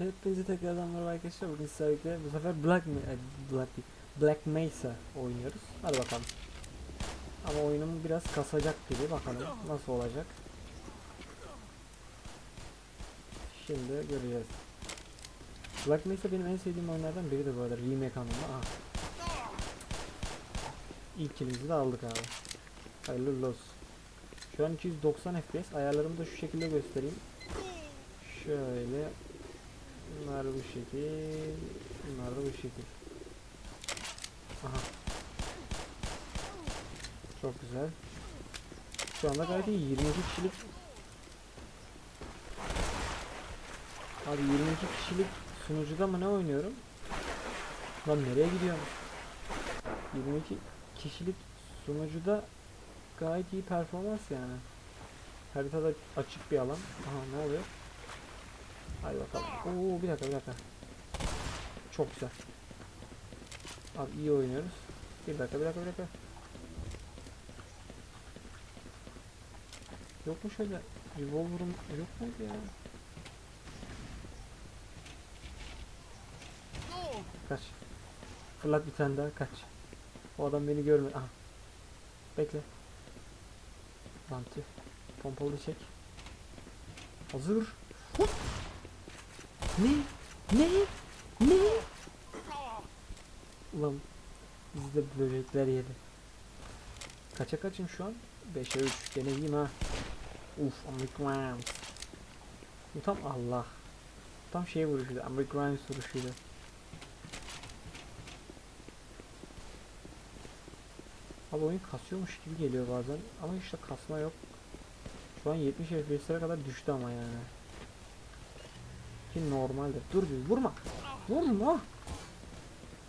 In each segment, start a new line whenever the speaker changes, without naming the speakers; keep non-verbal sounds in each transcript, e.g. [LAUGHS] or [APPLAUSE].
Hepinize tekrardan merhaba arkadaşlar. Bugün sizlerle bu sefer Black, e, Black, Black Mesa oynuyoruz. Hadi bakalım. Ama oyunum biraz kasacak gibi. Bakalım nasıl olacak. Şimdi göreceğiz. Black Mesa benim en sevdiğim oyunlardan biridir bu arada. Remake anlamında. Aha. İlk kilimizi de aldık abi. Hayırlı olsun. Şu an 290 FPS. Ayarlarımı da şu şekilde göstereyim. Şöyle Bunlar bu şekil. Bunlar da bu şekil. Aha. Çok güzel. Şu anda gayet iyi. 22 kişilik. Abi 22 kişilik sunucuda mı ne oynuyorum? Lan nereye gidiyorum? 22 kişilik sunucuda gayet iyi performans yani. Haritada açık bir alan. Aha ne oluyor? Hadi bakalım. Oo bir dakika bir dakika. Çok güzel. Abi iyi oynuyoruz. Bir dakika bir dakika bir dakika. Yok mu şöyle revolver'ım yok muydu ya? Kaç. Fırlat bir tane daha kaç. O adam beni görmedi. Aha. Bekle. Lan tüh. Pompalı çek. Hazır. Hop. Ne? Ne? Ne? Ulan bizi de böcekler yedi. Kaça kaçım şu an? 5'e 3. Gene iyiyim ha. Uf, American Bu tam Allah. Tam şey vuruşuydu. American vuruşuydu. Abi oyun kasıyormuş gibi geliyor bazen ama işte kasma yok. Şu an 70 FPS'lere kadar düştü ama yani. Ki normaldir. Dur bir vurma. Vurma.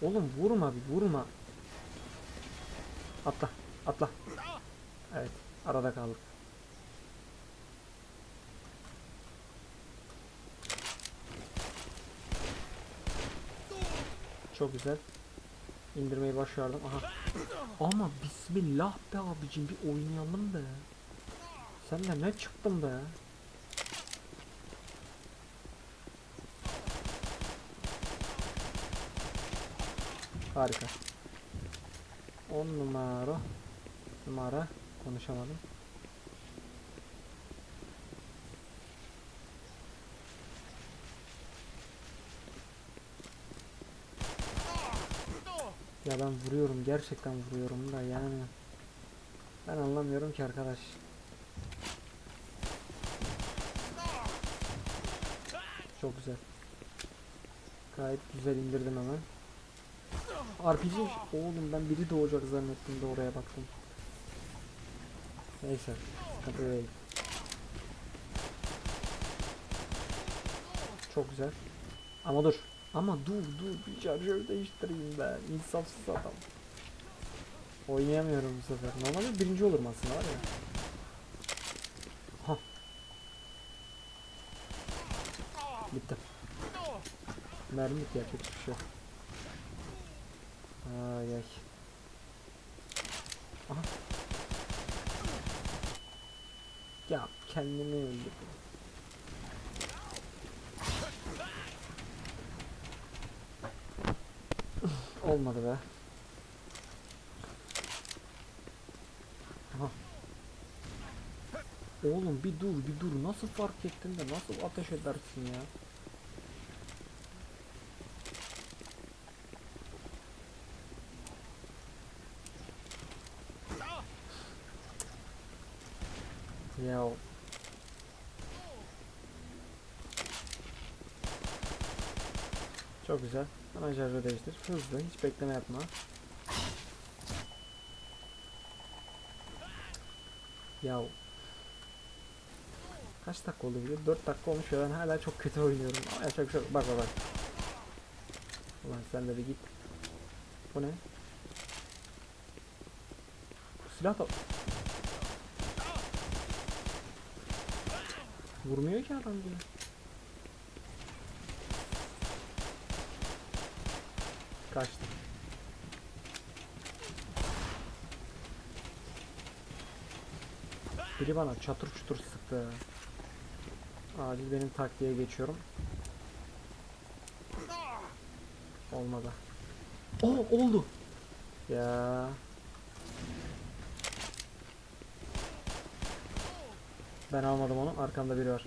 Oğlum vurma bir vurma. Atla. Atla. Evet. Arada kaldık. Çok güzel. İndirmeyi başardım. Aha. Ama bismillah be abicim bir oynayalım be. Sen de ne çıktın be? Harika. 10 numara. Numara. Konuşamadım. Ya ben vuruyorum. Gerçekten vuruyorum da yani. Ben anlamıyorum ki arkadaş. Çok güzel. Gayet güzel indirdim hemen. RPG oğlum ben biri doğacak zannettim de oraya baktım. Neyse sıkıntı. Çok güzel. Ama dur. Ama dur dur bir şarjör değiştireyim be. İnsafsız adam. Oynayamıyorum bu sefer. Normalde birinci olurum aslında var ya. Ha. Bitti. Mermi yapacak hiçbir şey. Ay ay. Aha. Ya kendimi öldürdüm. [LAUGHS] Olmadı be. Aha. Oğlum bir dur bir dur nasıl fark ettin de nasıl ateş edersin ya? Ya Çok güzel. Hemen şarjı değiştir. Hızlı. Hiç bekleme yapma. Ya Kaç dakika oldu video? 4 dakika olmuş ve ben hala çok kötü oynuyorum. Ama yapacak bir. Bak bak bak. Ulan sen de bir git. Bu ne? Silah da... Vurmuyor ki adam diyor. Kaçtı. Biri bana çatır çutur sıktı. Acil benim taktiğe geçiyorum. Olmadı. Oo oldu. Ya. Ben almadım onu. Arkamda biri var.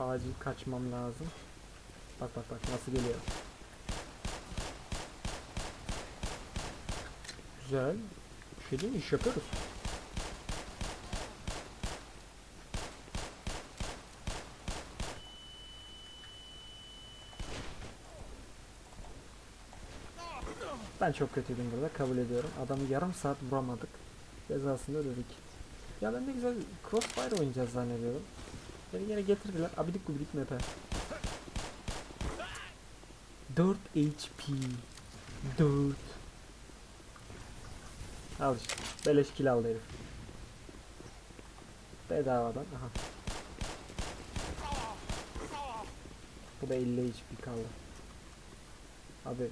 Acil kaçmam lazım. Bak bak bak nasıl geliyor. Güzel. Bir şey değil mi? İş yapıyoruz. Ben çok kötüydüm burada kabul ediyorum. Adamı yarım saat vuramadık. Cezasını ödedik. Ya ben ne güzel Crossfire oynayacağız zannediyorum. Beni yine getirdiler. Abidik gubidik map'e. 4 HP. 4. Al işte. Beleş kill aldı herif. Bedavadan. Aha. Bu da 50 HP kaldı. Abi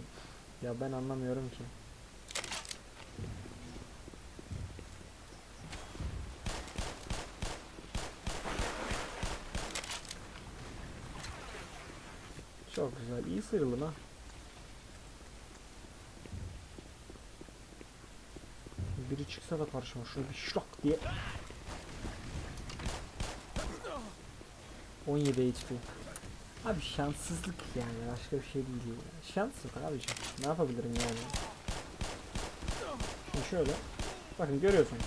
ya ben anlamıyorum ki. Çok güzel. iyi sıyrıldım ha. Biri çıksa da karşıma şöyle bir şlak diye. 17 HP. Abi şanssızlık yani başka bir şey değil ya. Şans yok abiciğim. Ne yapabilirim yani? Şimdi şöyle. Bakın görüyorsunuz.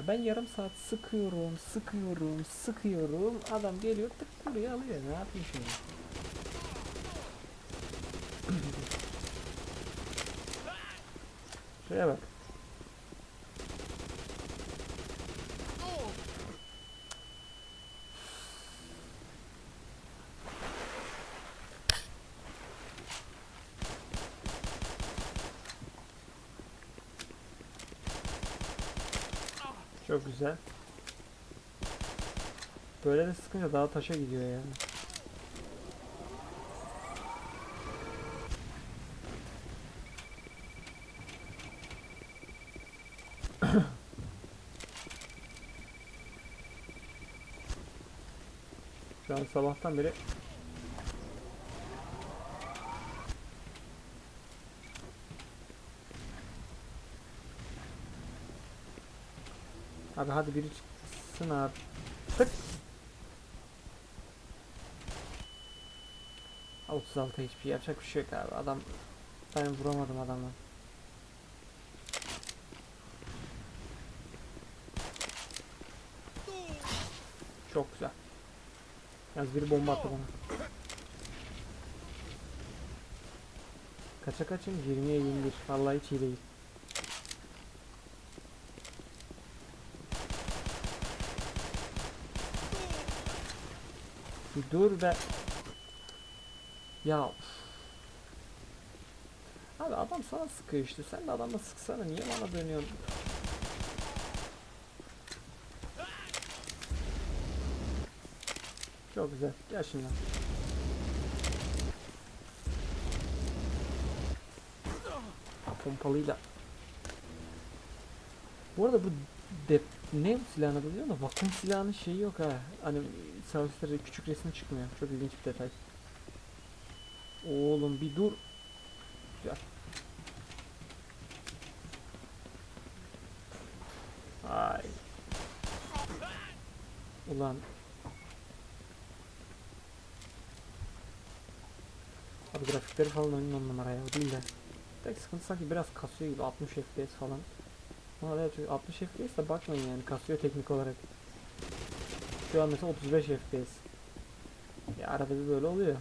Ya ben yarım saat sıkıyorum, sıkıyorum, sıkıyorum. Adam geliyor tık buraya alıyor. Ne yapayım şimdi? [CLEARS THROAT] Şuraya bak. Çok güzel. Böyle de sıkınca daha taşa gidiyor yani. An [COUGHS] sabahtan beri Abi hadi biri çıksın abi. Tık. Al 36 HP yapacak bir şey yok abi. Adam ben vuramadım adamı. Çok güzel. Yalnız biri bomba attı bana. Kaça kaçın? 20'ye 21. Vallahi hiç iyi değil. Bir dur be. Ya. Abi adam sana sıkıyor işte. Sen de adamla sıksana. Niye bana dönüyorsun? Çok güzel. Gel şimdi. Pompalıyla. Bu arada bu dep ne silahını biliyor musun? Vakum silahının şeyi yok ha. Hani servislerde küçük resim çıkmıyor. Çok ilginç bir detay. Oğlum bir dur. Güzel. Ay. Ulan. Abi grafikleri falan oyunun on numara ya değil de. Tek sıkıntı sanki biraz kasıyor gibi 60 FPS falan. Ama evet 60 FPS de bakmayın yani kasıyor teknik olarak. Şu an mesela 35 FPS. Ya arada bir böyle oluyor.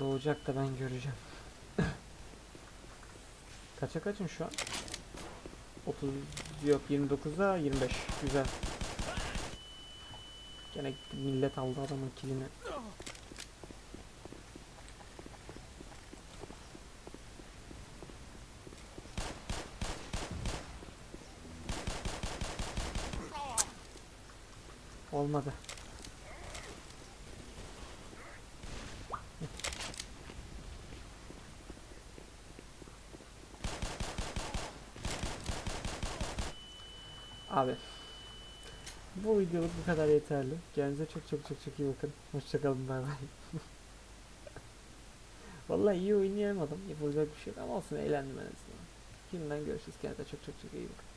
doğacak da ben göreceğim. [COUGHS] Kaça kaçım şu an? 30 yok 29'a 25. Güzel. Gene millet aldı adamın kilini. Olmadı. Abi. Bu videoluk bu kadar yeterli. Kendinize çok çok çok çok iyi bakın. Hoşçakalın bay bay. [LAUGHS] Vallahi iyi oynayamadım. Yapılacak bir şey yok ama olsun eğlendim en azından. Yeniden görüşürüz. Kendinize çok çok çok iyi bakın.